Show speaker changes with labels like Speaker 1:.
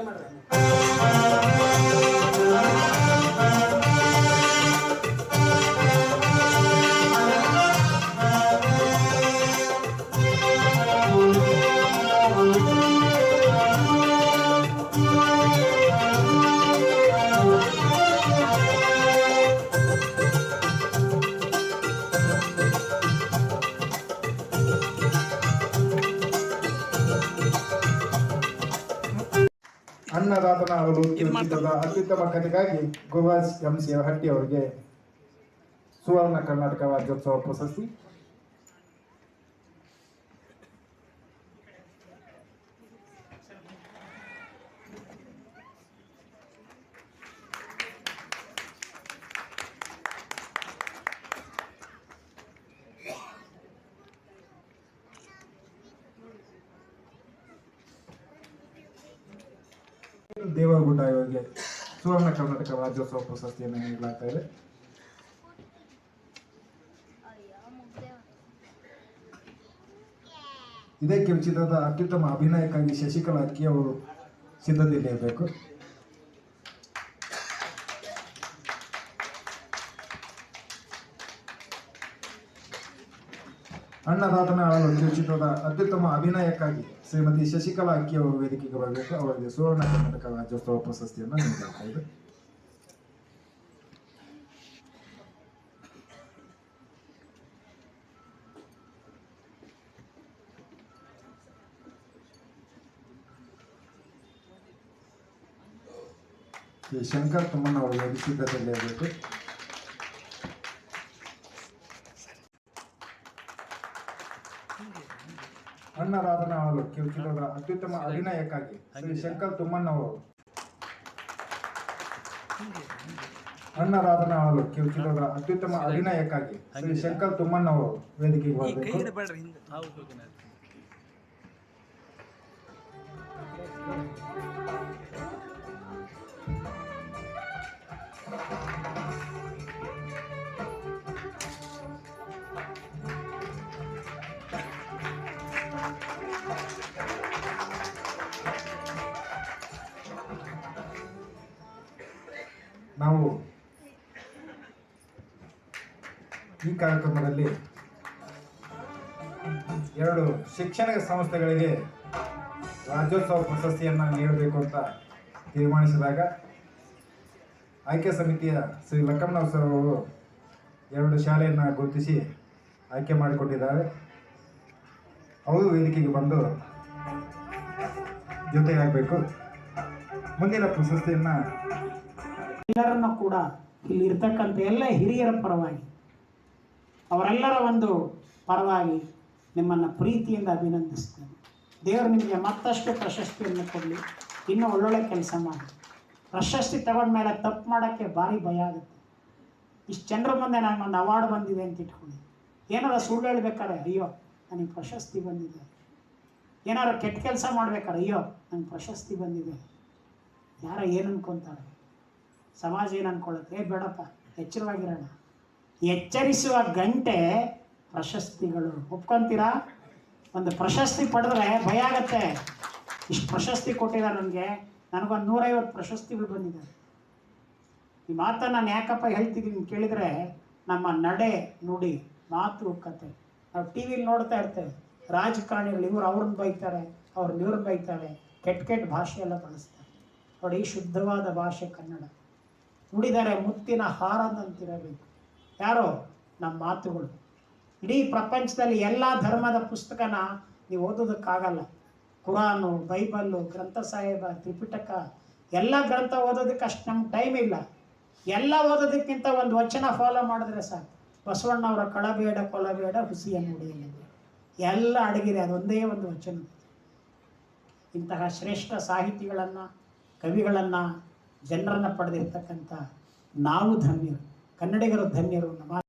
Speaker 1: la marrana. ಅನ್ನದಾತನ ಅವರು ಕಿರುಚಿತ್ರದ ಅತ್ಯುತ್ತಮ ಕಥೆಗಾಗಿ ಗುರುವಾಸ್ M C ಹಟ್ಟಿ ಅವರಿಗೆ ಸುವರ್ಣ ಕರ್ನಾಟಕ ರಾಜ್ಯೋತ್ಸವ ಪ್ರಶಸ್ತಿ. ದೇವರಗುಡ್ಡ ಇವರಿಗೆ ಸುವರ್ಣ ಕರ್ನಾಟಕ ರಾಜ್ಯೋತ್ಸವ ಪ್ರಶಸ್ತಿಯನ್ನು ನೀಡಲಾಗ್ತಾ ಇದೆ. ಇದಕ್ಕೆ ಚಿತ್ರದ ಅತ್ಯುತ್ತಮ ಅಭಿನಯಕ್ಕಾಗಿ ಶಶಿಕಲಾ ಅಕ್ಕಿ ಅವರು ಸಿದ್ಧತೆಯಲ್ಲಿರಬೇಕು. ಅಣ್ಣದಾತನ ಅವರು ಚಿತ್ರದ ಅತ್ಯುತ್ತಮ ಅಭಿನಯಕ್ಕಾಗಿ ಶ್ರೀಮತಿ ಶಶಿಕಲಾ ಅಕ್ಕಿ ಅವರು ವೇದಿಕೆಗೆ ಬರಬೇಕು ಅವರಿಗೆ ಸುವರ್ಣ ಕರ್ನಾಟಕ ರಾಜ್ಯೋತ್ಸವ ಪ್ರಶಸ್ತಿಯನ್ನು ನೀಡಲಾಗ್ತಾ ಇದೆ ಶಂಕರ್ ತುಮ್ಮಣ್ಣ ಅವರು ವೇದಿಕೆ ಸಿದ್ಧತೆಯಲ್ಲಿರಬೇಕು ಅನ್ನದಾತನ ಅವರು ಕಿರುಚಿತ್ರದ ಅತ್ಯುತ್ತಮ ಅಭಿನಯಕ್ಕಾಗಿ ಶ್ರೀ ಶಂಕರ್ ತುಮ್ಮಣ್ಣ ಅವರು ಅನ್ನದಾತನ ಅಳಲು ಚಿತ್ರದ ಅತ್ಯುತ್ತಮ ಅಭಿನಯಕ್ಕಾಗಿ ಶ್ರೀ ಶಂಕರ್ ತುಮ್ಮಣ್ಣವರು ವೇದಿಕೆಗೆ ಬರಬೇಕು ನಾವು ಈ ಕಾರ್ಯಕ್ರಮದಲ್ಲಿ ಎರಡು ಶಿಕ್ಷಣ ಸಂಸ್ಥೆಗಳಿಗೆ ರಾಜ್ಯೋತ್ಸವ ಪ್ರಶಸ್ತಿಯನ್ನು ನೀಡಬೇಕು ಅಂತ ತೀರ್ಮಾನಿಸಿದಾಗ ಆಯ್ಕೆ ಸಮಿತಿಯ ಶ್ರೀ ಲಕ್ಕಮ್ಮನವ್ ಸರ್ ಅವರು ಎರಡು ಶಾಲೆಯನ್ನು ಗುರುತಿಸಿ ಆಯ್ಕೆ ಮಾಡಿಕೊಟ್ಟಿದ್ದಾರೆ. ಅವರು ವೇದಿಕೆಗೆ ಬಂದು ಜೊತೆಯಾಗಬೇಕು. ಮುಂದಿನ ಪ್ರಶಸ್ತಿಯನ್ನು
Speaker 2: ಎಲ್ಲರನ್ನು ಕೂಡ ಇಲ್ಲಿ ಇರ್ತಕ್ಕಂಥ ಎಲ್ಲ ಹಿರಿಯರ ಪರವಾಗಿ, ಅವರೆಲ್ಲರ ಒಂದು ಪರವಾಗಿ ನಿಮ್ಮನ್ನು ಪ್ರೀತಿಯಿಂದ ಅಭಿನಂದಿಸ್ತೇನೆ. ದೇವರು ನಿಮಗೆ ಮತ್ತಷ್ಟು ಪ್ರಶಸ್ತಿಯನ್ನು ಕೊಡಲಿ. ಇನ್ನೂ ಒಳ್ಳೊಳ್ಳೆ ಕೆಲಸ ಮಾಡಿ. ಪ್ರಶಸ್ತಿ ತಗೊಂಡ್ಮೇಲೆ ತಪ್ಪು ಮಾಡೋಕ್ಕೆ ಭಾರಿ ಭಯ ಆಗುತ್ತೆ. ಇಷ್ಟು ಜನರ ಮುಂದೆ ನಾನು ಒಂದು ಅವಾರ್ಡ್ ಬಂದಿದೆ ಅಂತ ಇಟ್ಕೊಳ್ಳಿ. ಏನಾರ ಸುಳ್ಳು ಹೇಳ್ಬೇಕಾರೆ ಅಯ್ಯೋ, ನನಗೆ ಪ್ರಶಸ್ತಿ ಬಂದಿದೆ. ಏನಾರು ಕೆಟ್ಟ ಕೆಲಸ ಮಾಡ್ಬೇಕಾದ್ರೆ, ಅಯ್ಯೋ, ನನಗೆ ಪ್ರಶಸ್ತಿ ಬಂದಿದೆ. ಯಾರೋ ಏನು ಅನ್ಕೊಂತಾರೆ ಸಮಾಜ ಏನು ಅನ್ಕೊಳ್ಳುತ್ತೆ ಏ, ಬೇಡಪ್ಪ, ಎಚ್ಚರವಾಗಿರೋಣ. ಎಚ್ಚರಿಸುವ ಗಂಟೆ ಪ್ರಶಸ್ತಿಗಳು. ಒಪ್ಕೊಂತೀರಾ? ಒಂದು ಪ್ರಶಸ್ತಿ ಪಡೆದ್ರೆ ಭಯ ಆಗತ್ತೆ. ಇಷ್ಟು ಪ್ರಶಸ್ತಿ ಕೊಟ್ಟಿದ್ದಾರೆ ನನಗೆ. ನನಗೊಂದು ನೂರೈವತ್ತು ಪ್ರಶಸ್ತಿಗಳು ಬಂದಿದೆ. ಈ ಮಾತನ್ನು ನಾನು ಯಾಕಪ್ಪ ಹೇಳ್ತಿದ್ದೀನಿ ಕೇಳಿದರೆ, ನಮ್ಮ ನಡೆ ನುಡಿ, ಮಾತು ಕತೆ ನಾವು ಟಿ ವಿಲಿ ನೋಡ್ತಾ ಇರ್ತೇವೆ. ರಾಜಕಾರಣಿಗಳು ಇವ್ರು ಅವ್ರನ್ನ ಬೈತಾರೆ ಅವ್ರನ್ನ ಇವ್ರನ್ನ ಬೈತಾರೆ. ಕೆಟ್ಟ ಕೆಟ್ಟ ಭಾಷೆ ಎಲ್ಲ ಬಳಸ್ತಾರೆ. ನೋಡಿ, ಶುದ್ಧವಾದ ಭಾಷೆ ಕನ್ನಡ. ನುಡಿದರೆ ಮುತ್ತಿನ ಹಾರದಂತಿರಬೇಕು. ಯಾರೋ? ನಮ್ಮ ಮಾತುಗಳು. ಇಡೀ ಪ್ರಪಂಚದಲ್ಲಿ ಎಲ್ಲ ಧರ್ಮದ ಪುಸ್ತಕನ ನೀವು ಓದೋದಕ್ಕಾಗಲ್ಲ ಕುರಾನು, ಬೈಬಲ್ಲು, ಗ್ರಂಥ ಸಾಹೇಬ, ತ್ರಿಪಿಟಕ, ಎಲ್ಲ ಗ್ರಂಥ ಓದೋದಕ್ಕೆ ಅಷ್ಟು ನಮ್ಗೆ ಟೈಮ್ ಇಲ್ಲ. ಎಲ್ಲ ಓದೋದಕ್ಕಿಂತ ಒಂದು ವಚನ ಫಾಲೋ ಮಾಡಿದ್ರೆ ಸಾಕು. ಬಸವಣ್ಣವರ ಕಳಬೇಡ, ಕೊಲಬೇಡ ಹುಸಿಯ ನುಡಿಯಲ್ಲಿ ಎಲ್ಲ ಅಡಗಿದೆ ಅದೊಂದೇ ಒಂದು ವಚನ. ಇಂತಹ ಶ್ರೇಷ್ಠ ಸಾಹಿತಿಗಳನ್ನು, ಕವಿಗಳನ್ನು ಜನರನ್ನು ಪಡೆದಿರ್ತಕ್ಕಂಥ ನಾವು ಧನ್ಯರು ಕನ್ನಡಿಗರು ಧನ್ಯರು ನಮ್ಮ